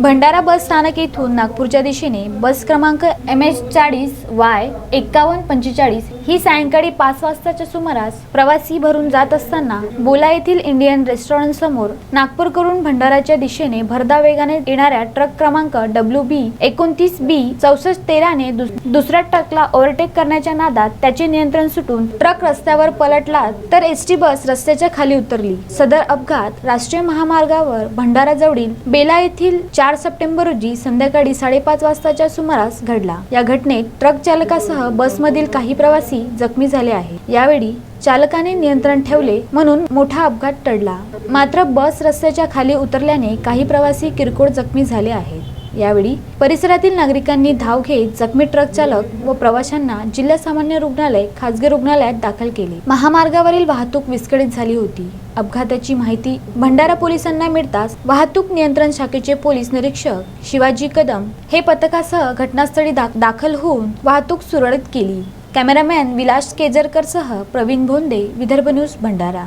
भंडारा बस स्थानक येथून नागपूरच्या दिशेने बस क्रमांक एम एच चाळीस वाय एक्कावन्न पंचेचाळीस ही सायंकाळी पाच वाजताच्या सुमारास प्रवासी भरून जात असताना बोला येथील इंडियन रेस्टॉरंट समोर नागपूरकडून भंडाराच्या दिशेने भरदा वेगाने येणाऱ्या ट्रक क्रमांक डब्ल्यू बी एकोणतीस बी चौसष्ट तेराने दुस- दुसऱ्या ट्रकला ओव्हरटेक करण्याच्या नादात त्याचे नियंत्रण सुटून ट्रक रस्त्यावर पलटला तर एस टी बस रस्त्याच्या खाली उतरली. सदर अपघात राष्ट्रीय महामार्गावर भंडारा जवळील बेला येथील चार चार सप्टेंबर रोजी संध्याकाळी साडेपाच वाजताच्या सुमारास घडला. या घटनेत ट्रक चालकासह बसमधील काही प्रवासी जखमी झाले आहे यावेळी चालकाने नियंत्रण ठेवले म्हणून मोठा अपघात टळला. मात्र बस रस्त्याच्या खाली उतरल्याने काही प्रवासी किरकोळ जखमी झाले आहेत. यावेळी परिसरातील नागरिकांनी धाव घेत जखमी ट्रक चालक व प्रवाशांना जिल्हा सामान्य रुग्णालय खासगी रुग्णालयात दाखल केले. महामार्गावरील वाहतूक विस्कळीत झाली होती. अपघाताची माहिती भंडारा पोलिसांना मिळताच वाहतूक नियंत्रण शाखेचे पोलीस निरीक्षक शिवाजी कदम हे पथकासह घटनास्थळी दाखल होऊन वाहतूक सुरळीत केली. कॅमेरामॅन विलास केजरकरसह प्रवीण भोंदे विदर्भ न्यूज भंडारा.